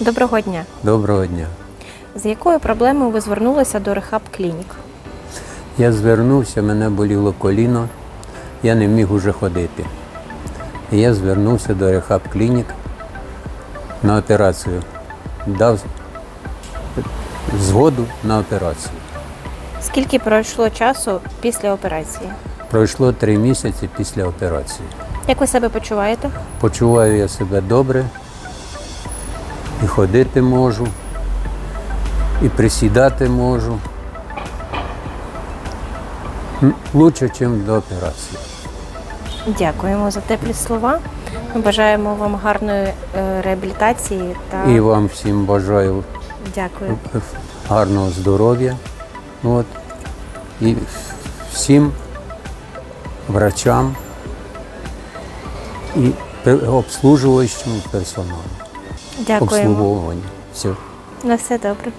Доброго дня. Доброго дня. З якою проблемою ви звернулися до Рехаб Клінік? Я звернувся, мене боліло коліно, я не міг уже ходити. І я звернувся до Рехаб Клінік на операцію. Дав згоду на операцію. Скільки пройшло часу після операції? Пройшло три місяці після операції. Як ви себе почуваєте? Почуваю я себе добре, і ходити можу, і присідати можу. Лучше, ніж до операції. Дякуємо за теплі слова. Ми бажаємо вам гарної е, реабілітації та І вам всім бажаю дякую. гарного здоров'я. От. І всім врачам і обслужуючому персоналу. Дякуємо. Обслуговування. Все. На все добре.